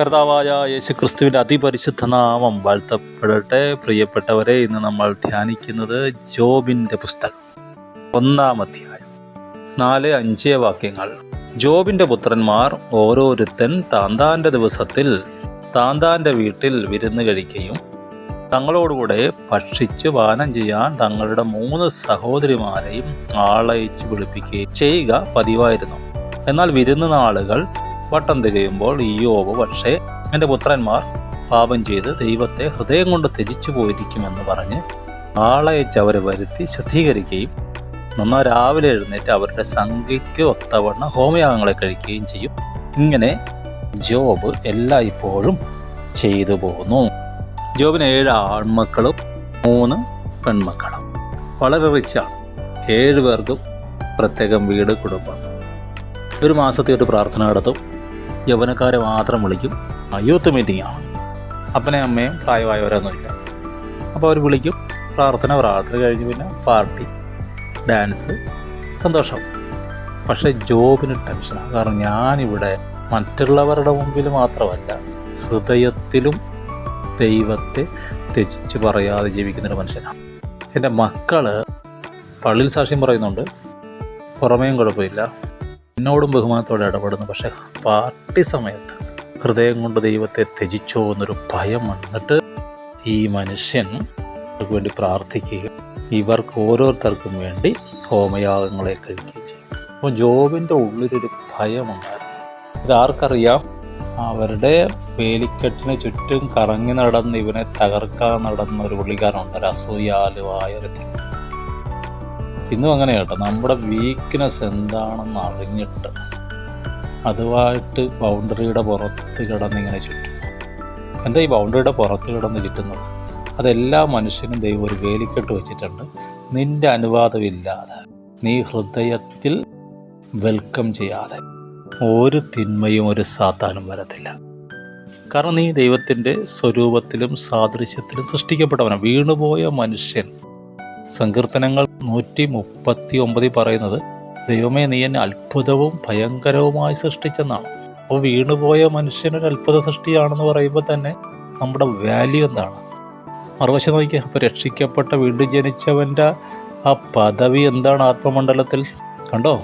കർത്താവായ യേശു ക്രിസ്തുവിന്റെ അതിപരിശുദ്ധ നാമം വാഴ്ത്തപ്പെടട്ടെ. പ്രിയപ്പെട്ടവരെ ഇന്ന് നമ്മൾ ധ്യാനിക്കുന്നത് ജോബിന്റെ പുസ്തകം ഒന്നാം അധ്യായം. നാല് അഞ്ച് വാക്യങ്ങൾ. ജോബിന്റെ പുത്രന്മാർ ഓരോരുത്തൻ താന്താന്റെ ദിവസത്തിൽ താന്താന്റെ വീട്ടിൽ വിരുന്ന് കഴിക്കുകയും തങ്ങളോടുകൂടെ ഭക്ഷിച്ച് പാനം ചെയ്യാൻ തങ്ങളുടെ മൂന്ന് സഹോദരിമാരെയും ആളയച്ച് വിളിപ്പിക്കുകയും ചെയ്യുക പതിവായിരുന്നു. എന്നാൽ വിരുന്ന് നാളുകൾ വട്ടം തികയുമ്പോൾ ഇയോബ് പക്ഷേ എന്റെ പുത്രന്മാർ പാപം ചെയ്ത് ദൈവത്തെ ഹൃദയം കൊണ്ട് ത്യജിച്ചു പോയിരിക്കുമെന്ന് പറഞ്ഞ് ആളയച്ച് അവരെ വരുത്തി ശുദ്ധീകരിക്കുകയും നന്നാ രാവിലെ എഴുന്നേറ്റ് അവരുടെ സംഖ്യയ്ക്ക് ഒത്തവണ്ണ ഹോമയാഗങ്ങളെ കഴിക്കുകയും ചെയ്യും. ഇങ്ങനെ ജോബ് എല്ലായ്പ്പോഴും ചെയ്തു പോകുന്നു ജോബിന് ഏഴ് ആൺമക്കളും മൂന്ന് പെൺമക്കളും. വളരെ റിച്ചാണ്. ഏഴ് പേർക്കും പ്രത്യേകം വീട് കുടുംബം. ഒരു മാസത്തെ ഒരു പ്രാർത്ഥന നടത്തും യൗവനക്കാരെ മാത്രം വിളിക്കും. യൂത്ത് മീറ്റിംഗ് ആണ്. അപ്പനെ അമ്മയും പ്രായമായവരൊന്നുമില്ല അപ്പോൾ അവർ വിളിക്കും. പ്രാർത്ഥന പ്രാർത്ഥന കഴിഞ്ഞ് പിന്നെ പാർട്ടി ഡാൻസ് സന്തോഷം. പക്ഷേ ജോബിന് ടെൻഷനാണ് കാരണം ഞാനിവിടെ മറ്റുള്ളവരുടെ മുമ്പിൽ മാത്രമല്ല ഹൃദയത്തിലും ദൈവത്തെ ത്യജിച്ച് പറയാതെ ജീവിക്കുന്നൊരു മനുഷ്യനാണ്. എന്റെ മക്കൾ പള്ളിയിൽ സാക്ഷ്യം പറയുന്നുണ്ട്. പുറമേയും കുഴപ്പമില്ല. എന്നോടും ബഹുമാനത്തോടെ ഇടപെടുന്നു. പക്ഷെ പാർട്ടി സമയത്ത് ഹൃദയം കൊണ്ട് ദൈവത്തെ ത്യജിച്ചോ എന്നൊരു ഭയം വന്നിട്ട് ഈ മനുഷ്യൻ വേണ്ടി പ്രാർത്ഥിക്കുകയും ഇവർക്ക് ഓരോരുത്തർക്കും വേണ്ടി ഹോമയാഗങ്ങളെ കഴിക്കുകയും ചെയ്യും അപ്പോൾ ജോബിന്റെ ഉള്ളിലൊരു ഭയമുണ്ടായിരുന്നു ഇതാർക്കറിയാം? അവരുടെ വേലിക്കെട്ടിന് ചുറ്റും കറങ്ങി നടന്ന് ഇവനെ തകർക്കാൻ നടന്ന ഒരു പുള്ളിക്കാരനുണ്ട്. ഒരു അസൂയാലുവായ ഒരു. ഇന്നും അങ്ങനെ കേട്ടോ. നമ്മുടെ വീക്ക്നെസ് എന്താണെന്ന് അറിഞ്ഞിട്ട് അതുമായിട്ട് ബൗണ്ടറിയുടെ പുറത്ത് കിടന്നിങ്ങനെ ചുറ്റും. എന്താ ഈ ബൗണ്ടറിയുടെ പുറത്ത് കിടന്ന് ചുറ്റുന്നത്? അതെല്ലാ മനുഷ്യനും ദൈവം ഒരു വേലിക്കെട്ട് വെച്ചിട്ടുണ്ട്. നിന്റെ അനുവാദമില്ലാതെ നീ ഹൃദയത്തിൽ വെൽക്കം ചെയ്യാതെ ഒരു തിന്മയും ഒരു സാത്താനും വരത്തില്ല. കാരണം നീ ദൈവത്തിന്റെ സ്വരൂപത്തിലും സാദൃശ്യത്തിലും സൃഷ്ടിക്കപ്പെട്ടവനാണ് വീണുപോയ മനുഷ്യൻ സങ്കീർത്തനങ്ങൾ നൂറ്റി മുപ്പത്തി ഒമ്പതിൽ പറയുന്നത് ദൈവമേ നീ എന്നെ അത്ഭുതവും ഭയങ്കരവുമായി സൃഷ്ടിച്ചെന്നാണ്. അപ്പോൾ വീണുപോയ മനുഷ്യനൊരു അത്ഭുത സൃഷ്ടിയാണെന്ന് പറയുമ്പോൾ തന്നെ നമ്മുടെ വാല്യൂ എന്താണ്? മറുവശം നോക്കിയാൽ അപ്പോൾ രക്ഷിക്കപ്പെട്ട വീണ്ടും ജനിച്ചവന്റെ ആ പദവി എന്താണ് ആത്മമണ്ഡലത്തിൽ? കണ്ടോ?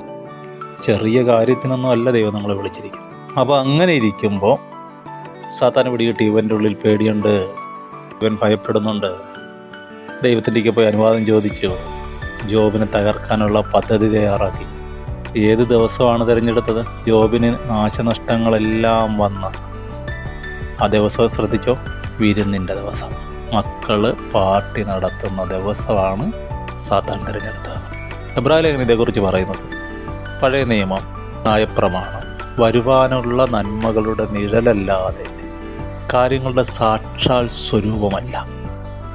ചെറിയ കാര്യത്തിനൊന്നും അല്ല ദൈവം നമ്മളെ വിളിച്ചിരിക്കും അപ്പോൾ അങ്ങനെ ഇരിക്കുമ്പോൾ സാത്താൻ പിടികിട്ടി ഇവന്റെ ഉള്ളിൽ പേടിയുണ്ട്. ഇവൻ ഭയപ്പെടുന്നുണ്ട്. ദൈവത്തിന്റെ പോയി അനുവാദം ചോദിച്ചു. ജോബിനെ തകർക്കാനുള്ള പദ്ധതി തയ്യാറാക്കി. ഏത് ദിവസമാണ് തിരഞ്ഞെടുത്തത്? ജോബിന് നാശനഷ്ടങ്ങളെല്ലാം വന്ന ആ ദിവസം ശ്രദ്ധിച്ചോ? വിരുന്നിന്റെ ദിവസം. മക്കൾ പാർട്ടി നടത്തുന്ന ദിവസമാണ് സാത്താൻ തിരഞ്ഞെടുത്തത്. എബ്രാഹിം ഇതേക്കുറിച്ച് പറയുന്നത് പഴയ നിയമം നയപ്രമാണം വരുവാനുള്ള നന്മകളുടെ നിഴലല്ലാതെ കാര്യങ്ങളുടെ സാക്ഷാൽ സ്വരൂപമല്ല.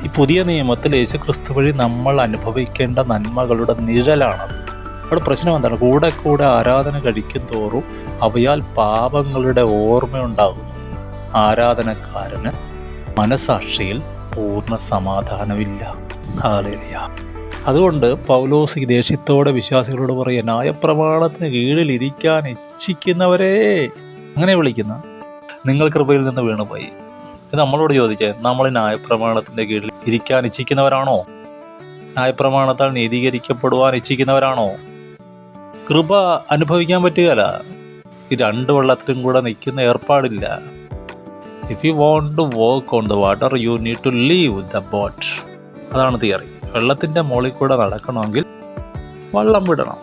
ഈ പുതിയ നിയമത്തിൽ യേശു ക്രിസ്തു വഴി നമ്മൾ അനുഭവിക്കേണ്ട നന്മകളുടെ നിഴലാണത് അവിടെ പ്രശ്നം എന്താണ്? കൂടെ കൂടെ ആരാധന കഴിക്കും തോറും അവയാൽ പാപങ്ങളുടെ ഓർമ്മയുണ്ടാകുന്നു. ആരാധനക്കാരന് മനസാക്ഷിയിൽ പൂർണ സമാധാനമില്ല. ഹാലേലിയ അതുകൊണ്ട് പൗലോസ് ഈ ദേഷ്യത്തോടെ വിശ്വാസികളോട് പറയുക ന്യായപ്രമാണത്തിന് കീഴിൽ ഇരിക്കാൻ ഇച്ഛിക്കുന്നവരെ. അങ്ങനെ വിളിക്കുന്ന. നിങ്ങൾ കൃപയിൽ നിന്ന് വീണുപോയി. നമ്മളോട് ചോദിച്ചേ നമ്മൾ ന്യായപ്രമാണത്തിന്റെ കീഴിൽ ഇരിക്കാൻ ഇച്ഛിക്കുന്നവരാണോ? ന്യായപ്രമാണത്താൽ നീതീകരിക്കപ്പെടുവാൻ ഇച്ഛിക്കുന്നവരാണോ? കൃപ അനുഭവിക്കാൻ പറ്റുകയല്ല. ഈ രണ്ട് വെള്ളത്തിലും കൂടെ നിൽക്കുന്ന ഏർപ്പാടില്ല. If you want to work on the water you need to leave the boat അതാണ് തിയറി. വെള്ളത്തിന്റെ മുകളിൽ കൂടെ നടക്കണമെങ്കിൽ വള്ളം വിടണം.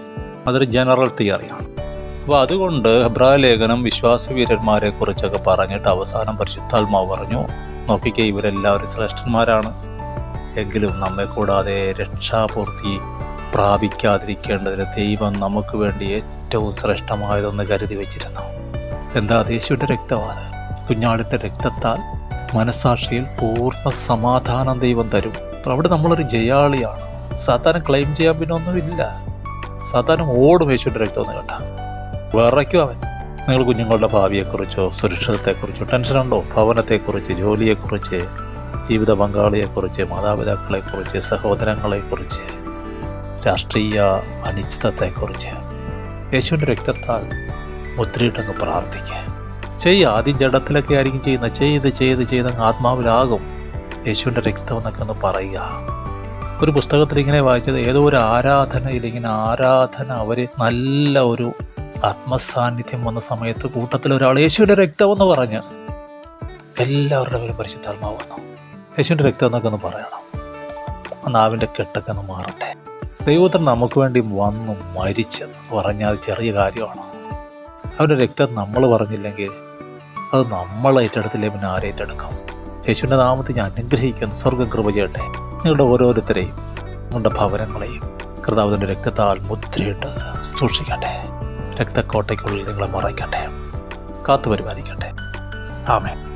അതൊരു ജനറൽ തിയറിയാണ് അപ്പോൾ അതുകൊണ്ട് ഹെബ്രായ ലേഖനം വിശ്വാസവീരന്മാരെ കുറിച്ചൊക്കെ പറഞ്ഞിട്ട് അവസാനം പരിശുദ്ധാത്മാവ് പറഞ്ഞു. നോക്കിക്കേ ഇവരെല്ലാവരും ശ്രേഷ്ഠന്മാരാണ്. എങ്കിലും നമ്മെ കൂടാതെ രക്ഷാപൂർത്തി പ്രാപിക്കാതിരിക്കേണ്ടതിന് ദൈവം നമുക്ക് വേണ്ടി ഏറ്റവും ശ്രേഷ്ഠമായതെന്ന് കരുതി വെച്ചിരുന്നു. എന്താ യേശുവിന്റെ രക്തമാണ് കുഞ്ഞാടിന്റെ രക്തത്താൽ മനസാക്ഷിയിൽ പൂർണ സമാധാനം ദൈവം തരും. അവിടെ നമ്മളൊരു ജയാളിയാണ്. സാധാരണ ക്ലെയിം ചെയ്യാൻ പിന്നെ ഒന്നുമില്ല. സാധാരണ ഓടും യേശുവിന്റെ രക്തം കേട്ടോ വിറയ്ക്കും അവൻ. നിങ്ങൾ കുഞ്ഞുങ്ങളുടെ ഭാവിയെക്കുറിച്ചോ സുരക്ഷിതത്തെക്കുറിച്ചോ ടെൻഷനുണ്ടോ? ഭവനത്തെക്കുറിച്ച് ജോലിയെക്കുറിച്ച് ജീവിത പങ്കാളിയെക്കുറിച്ച് മാതാപിതാക്കളെക്കുറിച്ച് സഹോദരങ്ങളെക്കുറിച്ച് രാഷ്ട്രീയ അനിശ്ചിതത്തെക്കുറിച്ച്. യേശുവിന്റെ രക്തത്താൽ മുദ്രയിട്ടങ്ങ് പ്രാർത്ഥിക്കുക. ചെയ്യുക ആദ്യം ജഡത്തിലൊക്കെ ആയിരിക്കും ചെയ്യുന്നത്. ചെയ്ത് ചെയ്ത് ചെയ്ത് അങ്ങ് ആത്മാവിലാകും. യേശുവിന്റെ രക്തം എന്നൊക്കെ ഒന്ന് പറയുക. ഒരു പുസ്തകത്തിൽ ഇങ്ങനെ വായിച്ചത് ഏതോ ഒരു ആരാധനയിൽ ഇങ്ങനെ ആരാധന അവർ നല്ല ഒരു ആത്മസാന്നിധ്യം വന്ന സമയത്ത് കൂട്ടത്തിൽ ഒരാൾ യേശുവിന്റെ രക്തം എന്ന് പറഞ്ഞ് എല്ലാവരുടെ പേരും പരിശുദ്ധാത്മാവ് വന്നു. യേശുവിന്റെ രക്തം എന്നൊക്കെ ഒന്ന് പറയണം. ആ നാവിന്റെ കെട്ടൊക്കെ ഒന്ന് മാറട്ടെ. ദൈവത്തിന് നമുക്ക് വേണ്ടി വന്നു മരിച്ചെന്ന് പറഞ്ഞാൽ ചെറിയ കാര്യമാണ്. അവരുടെ രക്തം നമ്മൾ പറഞ്ഞില്ലെങ്കിൽ അത് നമ്മൾ ഏറ്റെടുത്തില്ലേ പിന്നെ ആരെ ഏറ്റെടുക്കാം? യേശുവിന്റെ നാമത്തിൽ ഞാൻ അനുഗ്രഹിക്കുന്നു. സ്വർഗം കൃപ ചെയ്യട്ടെ. നിങ്ങളുടെ ഓരോരുത്തരെയും നിങ്ങളുടെ ഭവനങ്ങളെയും കർത്താവിന്റെ രക്തത്താൽ മുദ്രയിട്ട് സൂക്ഷിക്കട്ടെ. രക്തക്കോട്ടയ്ക്കുള്ളിൽ നിങ്ങളെ മറയ്ക്കട്ടെ. കാത്തു പരിപാലിക്കട്ടെ ആമേ